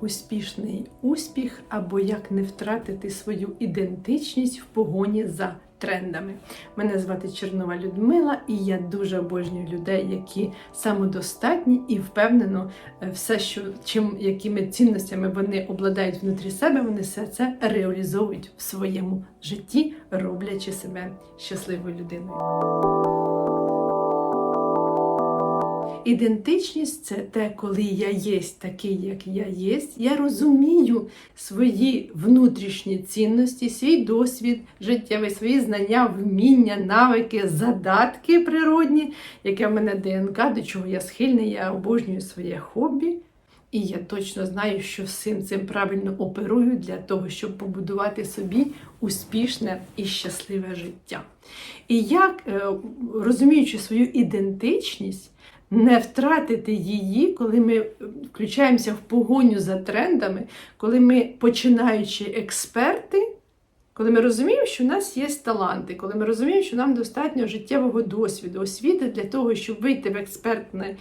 успішний успіх або як не втратити свою ідентичність в погоні за трендами. Мене звати Чернова Людмила, і я дуже обожнюю людей, які самодостатні і впевнено е, все, що чим якими цінностями вони обладають внутрі себе, вони все це реалізовують в своєму житті, роблячи себе щасливою людиною. Ідентичність це те, коли я єсть такий, як я єсть. Я розумію свої внутрішні цінності, свій досвід життєвий, свої знання, вміння, навики, задатки природні, яке в мене ДНК, до чого я схильний, я обожнюю своє хобі. І я точно знаю, що всім цим правильно оперую для того, щоб побудувати собі успішне і щасливе життя. І як, е, розуміючи свою ідентичність, не втратити її, коли ми включаємося в погоню за трендами, коли ми, починаючи експерти, коли ми розуміємо, що в нас є таланти, коли ми розуміємо, що нам достатньо життєвого досвіду, освіти для того, щоб вийти в експертне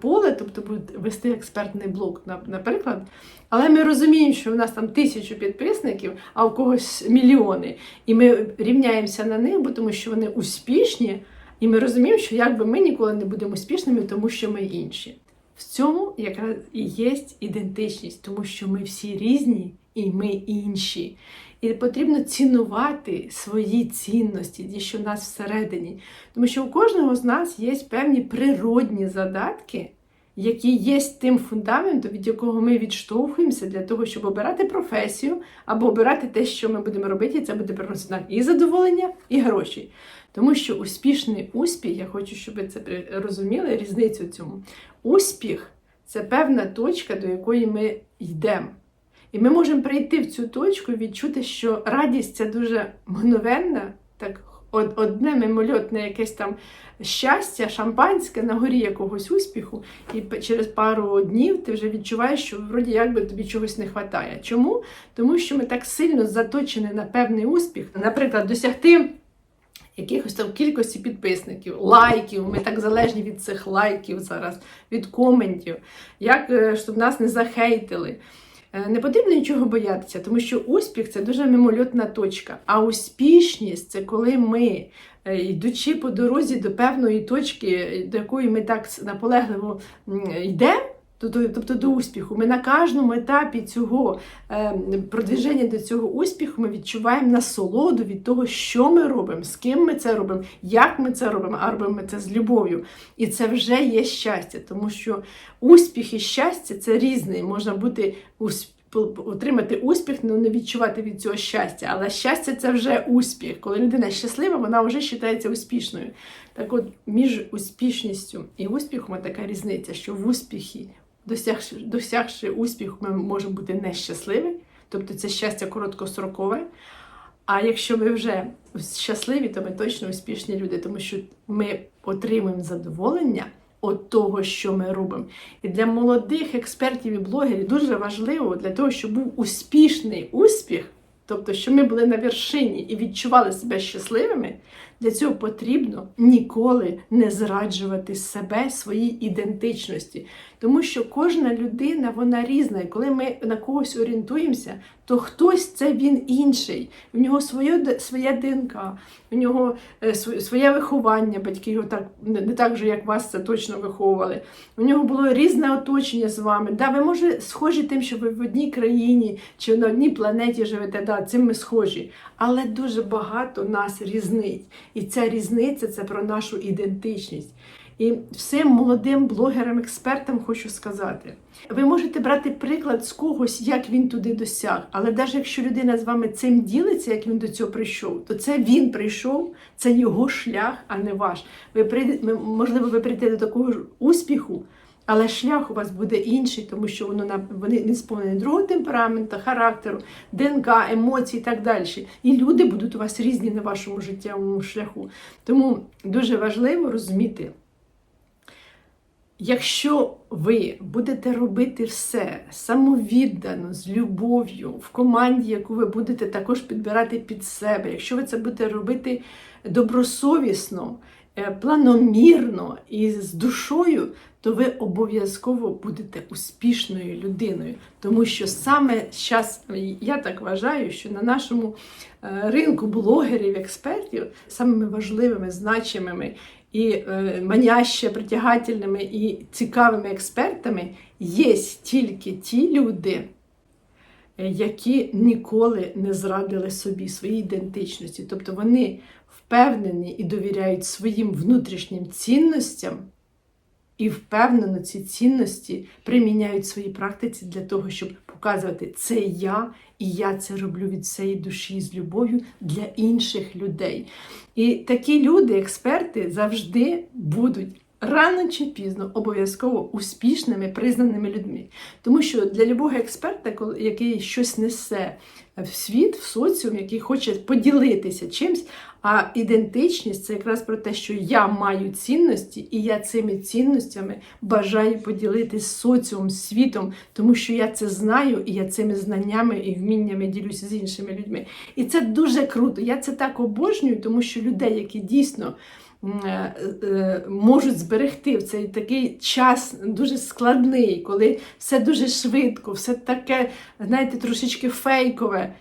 поле, тобто вести експертний блок, наприклад. Але ми розуміємо, що в нас там тисячу підписників, а у когось мільйони. І ми рівняємося на них, бо тому що вони успішні. І ми розуміємо, що якби ми ніколи не будемо успішними, тому що ми інші. В цьому якраз і є ідентичність, тому що ми всі різні і ми інші. І потрібно цінувати свої цінності, ті, що в нас всередині. Тому що у кожного з нас є певні природні задатки, які є тим фундаментом, від якого ми відштовхуємося для того, щоб обирати професію або обирати те, що ми будемо робити, і це буде приносити нам і задоволення, і гроші. Тому що успішний успіх, я хочу, щоб ви це розуміли, різницю цьому. Успіх це певна точка, до якої ми йдемо. І ми можемо прийти в цю точку і відчути, що радість це дуже мгновенна, так одне мимольотне якесь там щастя, шампанське на горі якогось успіху, і через пару днів ти вже відчуваєш, що вроді якби тобі чогось не вистачає. Чому? Тому що ми так сильно заточені на певний успіх, наприклад, досягти якихось там кількості підписників, лайків. Ми так залежні від цих лайків зараз, від коментів, як е, щоб нас не захейтили. Е, не потрібно нічого боятися, тому що успіх це дуже мимольотна точка. А успішність це коли ми, е, йдучи по дорозі до певної точки, до якої ми так наполегливо йдемо. Тобто до успіху. Ми на кожному етапі цього е, продвіження до цього успіху ми відчуваємо насолоду від того, що ми робимо, з ким ми це робимо, як ми це робимо, а робимо ми це з любов'ю. І це вже є щастя, тому що успіх і щастя це різне. Можна бути Отримати успіх, ну, не відчувати від цього щастя. Але щастя це вже успіх. Коли людина щаслива, вона вже вважається успішною. Так от, між успішністю і успіхом така різниця, що в успіхі досягши, досягши успіху, ми можемо бути нещасливі, тобто це щастя короткострокове. А якщо ви вже щасливі, то ми точно успішні люди, тому що ми отримуємо задоволення від того, що ми робимо. І для молодих експертів і блогерів дуже важливо для того, щоб був успішний успіх, тобто, щоб ми були на вершині і відчували себе щасливими. Для цього потрібно ніколи не зраджувати себе, своїй ідентичності. Тому що кожна людина вона різна. І коли ми на когось орієнтуємося, то хтось це він інший. У нього своє своє ДНК, у нього е, своє виховання, батьки його так не так же, як вас це точно виховували. У нього було різне оточення з вами. Да, Ви може схожі тим, що ви в одній країні чи на одній планеті живете. Да, Цим ми схожі. Але дуже багато нас різнить. І ця різниця це про нашу ідентичність. І всім молодим блогерам-експертам хочу сказати: ви можете брати приклад з когось, як він туди досяг. Але навіть якщо людина з вами цим ділиться, як він до цього прийшов, то це він прийшов, це його шлях, а не ваш. Ви прийде, можливо, ви прийдете до такого ж успіху. Але шлях у вас буде інший, тому що воно вони не сповнені другого темпераменту, характеру, ДНК, емоцій і так далі. І люди будуть у вас різні на вашому життєвому шляху. Тому дуже важливо розуміти. Якщо ви будете робити все самовіддано, з любов'ю, в команді, яку ви будете також підбирати під себе, якщо ви це будете робити добросовісно планомірно і з душою, то ви обов'язково будете успішною людиною. Тому що саме зараз, я так вважаю, що на нашому е, ринку блогерів, експертів самими важливими, значимими і е, маняще притягательними і цікавими експертами є тільки ті люди, е, які ніколи не зрадили собі своїй ідентичності. Тобто вони впевнені і довіряють своїм внутрішнім цінностям, і впевнено ці цінності приміняють в своїй практиці для того, щоб показувати це я, і я це роблю від всієї душі з любов'ю для інших людей. І такі люди, експерти, завжди будуть. Рано чи пізно обов'язково успішними, признаними людьми. Тому що для любого експерта, який щось несе в світ, в соціум, який хоче поділитися чимсь, а ідентичність це якраз про те, що я маю цінності, і я цими цінностями бажаю поділитися з соціумом, світом, тому що я це знаю, і я цими знаннями і вміннями ділюся з іншими людьми. І це дуже круто. Я це так обожнюю, тому що людей, які дійсно. е, е, Можуть зберегти в цей такий час дуже складний, коли все дуже швидко, все таке, знаєте, трошечки фейкове.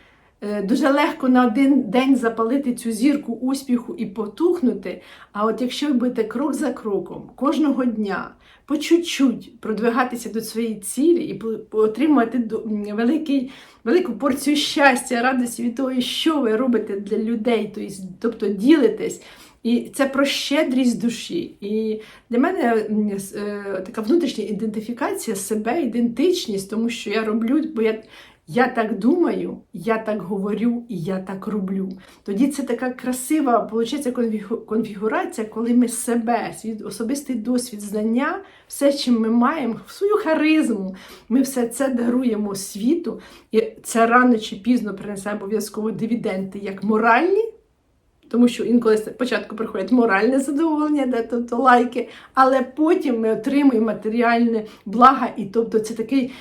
Е, Дуже легко на один день запалити цю зірку успіху і потухнути. А от якщо ви будете крок за кроком, кожного дня, по чуть-чуть продвигатися до своєї цілі і отримувати великий, велику порцію щастя, радості від того, що ви робите для людей, тобто ділитесь. І це про щедрість душі. І для мене е, така внутрішня ідентифікація себе, ідентичність, тому що я роблю, бо я, я так думаю, я так говорю і я так роблю. Тоді це така красива, виходить, конфігурація, коли ми себе, свій особистий досвід, знання, все, чим ми маємо, свою харизму, ми все це даруємо світу, і це рано чи пізно принесе обов'язково дивіденди як моральні. Тому що інколи спочатку приходять моральне задоволення, де тобто лайки, але потім ми отримуємо матеріальне блага, і тобто це такий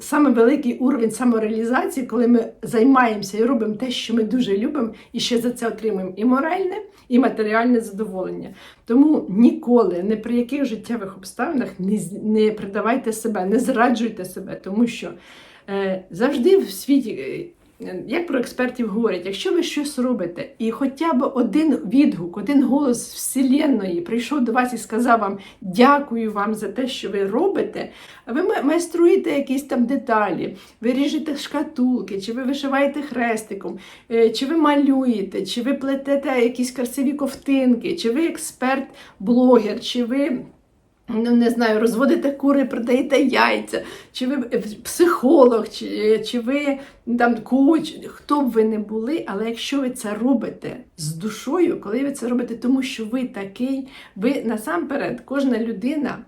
саме великий уровень самореалізації, коли ми займаємося і робимо те, що ми дуже любимо, і ще за це отримуємо і моральне, і матеріальне задоволення. Тому ніколи, не при яких життєвих обставинах не, не придавайте себе, не зраджуйте себе, тому що е, завжди в світі. Як про експертів говорять, якщо ви щось робите, і хоча б один відгук, один голос Вселенної прийшов до вас і сказав вам дякую вам за те, що ви робите, ви майструєте якісь там деталі, ви ріжете шкатулки, чи ви вишиваєте хрестиком, е, чи ви малюєте, чи ви плетете якісь красиві ковтинки, чи ви експерт-блогер, чи ви. Ну, не знаю, розводите кури, продаєте яйця, чи ви е, психолог, чи, чи ви там коуч, хто б ви не були, але якщо ви це робите з душою, коли ви це робите, тому що ви такий, ви насамперед, кожна людина,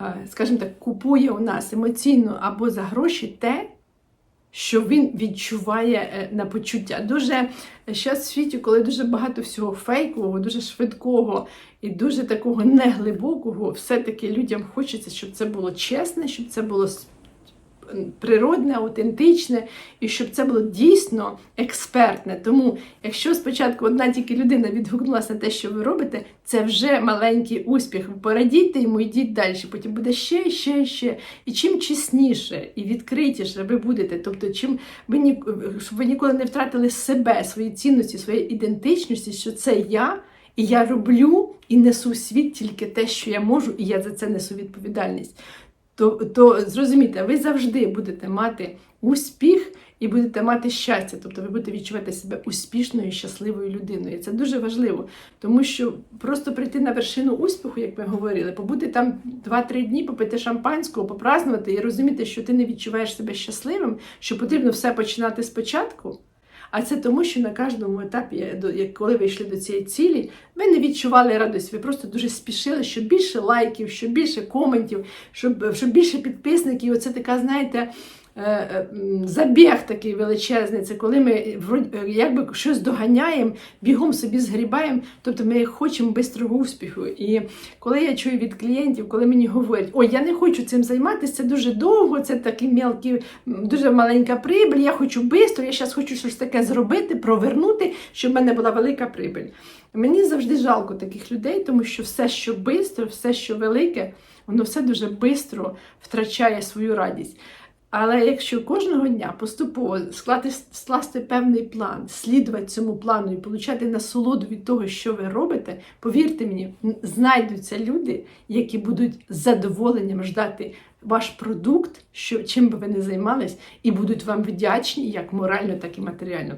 е, скажімо так, купує у нас емоційно або за гроші те, що він відчуває е, на почуття. Дуже зараз в світі, коли дуже багато всього фейкового, дуже швидкого і дуже такого неглибокого, все-таки людям хочеться, щоб це було чесне, щоб це було природне, аутентичне, і щоб це було дійсно експертне. Тому, якщо спочатку одна тільки людина відгукнулася на те, що ви робите, це вже маленький успіх. Порадійте йому, йдіть далі. Потім буде ще, ще, ще. І чим чесніше і відкритіше ви будете, тобто, чим ви щоб ви ніколи не втратили себе, свої цінності, свої ідентичності, що це я. І я роблю і несу світ тільки те, що я можу, і я за це несу відповідальність. То, то зрозумійте, ви завжди будете мати успіх і будете мати щастя, тобто ви будете відчувати себе успішною щасливою людиною. Це дуже важливо, тому що просто прийти на вершину успіху, як ми говорили, побути там 2-3 дні, попити шампанського, попразнувати і розуміти, що ти не відчуваєш себе щасливим, що потрібно все починати спочатку. А це тому, що на кожному етапі, коли ви йшли до цієї цілі, ви не відчували радості, ви просто дуже спішили, щоб більше лайків, щоб більше коментів, щоб, щоб більше підписників. Оце така, знаєте, забіг такий величезний. Це коли ми е, якби щось доганяємо, бігом собі згрібаємо, тобто ми хочемо бистрого успіху. І коли я чую від клієнтів, коли мені говорять, ой, я не хочу цим займатися, це дуже довго, це такі мелкі, дуже маленька прибиль, я хочу швидко, я зараз хочу щось таке зробити, провернути, щоб в мене була велика прибиль. Мені завжди жалко таких людей, тому що все, що швидко, все, що велике, воно все дуже швидко втрачає свою радість. Але якщо кожного дня поступово склати, скласти певний план, слідувати цьому плану і получати насолоду від того, що ви робите, повірте мені, знайдуться люди, які будуть з задоволенням ждати ваш продукт, що чим би ви не займались, і будуть вам вдячні як морально, так і матеріально.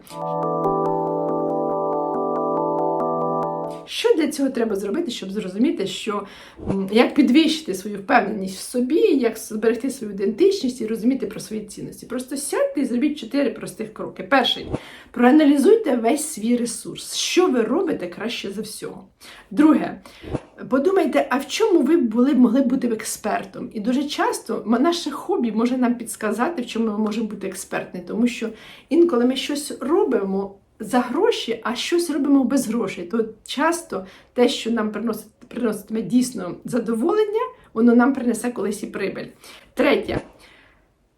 Що для цього треба зробити, щоб зрозуміти, що як підвищити свою впевненість в собі, як зберегти свою ідентичність і розуміти про свої цінності? Просто сядьте і зробіть чотири простих кроки. Перший проаналізуйте весь свій ресурс, що ви робите краще за всього. Друге, подумайте, а в чому ви були могли бути експертом? І дуже часто наше хобі може нам підсказати, в чому ми можемо бути експертні, тому що інколи ми щось робимо за гроші, а щось робимо без грошей. То часто те, що нам приносить, приноситиме дійсно задоволення, воно нам принесе колись і прибиль. Третє.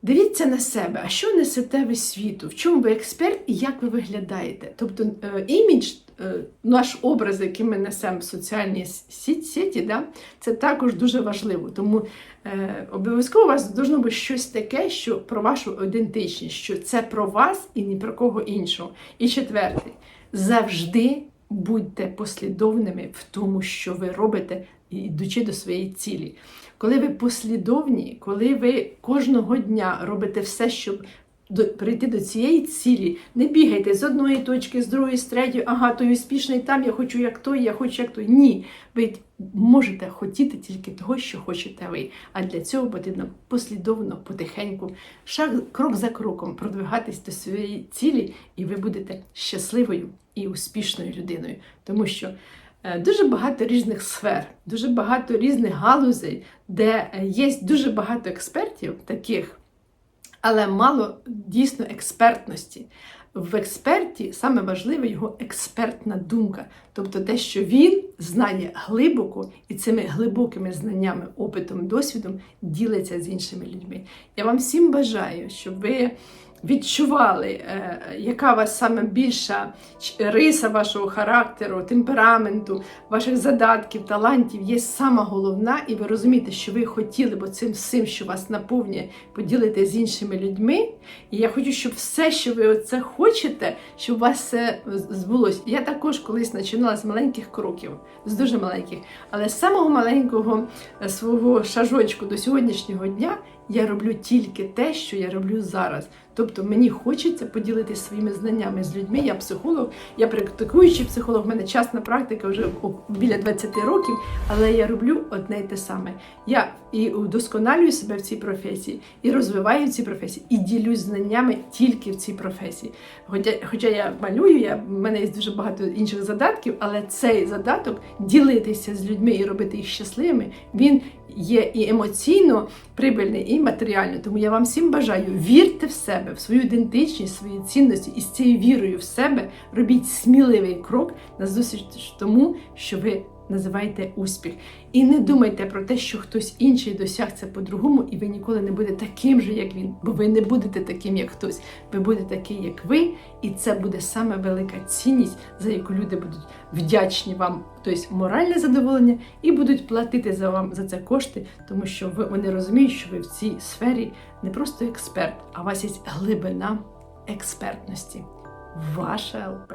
Дивіться на себе, а що несете ви світу, в чому ви експерт і як ви виглядаєте. Тобто е, імідж, е, наш образ, який ми несемо в соціальній сі- сіті, да, це також дуже важливо. Тому е, обов'язково у вас должно бути щось таке, що про вашу ідентичність, що це про вас і ні про кого іншого. І четверте, завжди будьте послідовними в тому, що ви робите, ідучи до своєї цілі. Коли ви послідовні, коли ви кожного дня робите все, щоб прийти до цієї цілі, не бігайте з одної точки, з другої, з третьої, ага, той успішний там, я хочу як той, я хочу як той. Ні. Ви можете хотіти тільки того, що хочете ви. А для цього потрібно послідовно, потихеньку, шаг, крок за кроком продвигатись до своєї цілі, і ви будете щасливою і успішною людиною. Тому що дуже багато різних сфер, дуже багато різних галузей, де е, є дуже багато експертів таких, але мало дійсно експертності. В експерті саме важливе його експертна думка, тобто те, що він знає глибоко і цими глибокими знаннями, опитом, досвідом ділиться з іншими людьми. Я вам всім бажаю, щоб ви відчували, е, яка у вас саме більша риса вашого характеру, темпераменту, ваших задатків, талантів є сама головна, і ви розумієте, що ви хотіли, бо цим всім, що вас наповнює, поділити з іншими людьми. І я хочу, щоб все, що ви оце хочете, щоб у вас це збулося. Я також колись починала з маленьких кроків, з дуже маленьких, але з самого маленького е, свого шажочку до сьогоднішнього дня я роблю тільки те, що я роблю зараз. Тобто мені хочеться поділитися своїми знаннями з людьми. Я психолог, я практикуючий психолог, в мене частна практика вже біля 20 років, але я роблю одне й те саме. Я і удосконалюю себе в цій професії, і розвиваю в цій професії, і ділюсь знаннями тільки в цій професії. Хоча, хоча я малюю, я, в мене є дуже багато інших задатків, але цей задаток ділитися з людьми і робити їх щасливими, він є і емоційно прибильний, і матеріально. Тому я вам всім бажаю вірте в себе, в свою ідентичність, свої цінності, і з цією вірою в себе робіть сміливий крок на зустріч тому, що ви називаєте успіх. І не думайте про те, що хтось інший досяг це по-другому, і ви ніколи не будете таким же, як він, бо ви не будете таким, як хтось. Ви будете такий, як ви, і це буде саме велика цінність, за яку люди будуть вдячні вам, тобто моральне задоволення, і будуть платити за вам за це кошти, тому що ви вони розуміють, що ви в цій сфері не просто експерт, а у вас є глибина експертності. Ваша ЛП.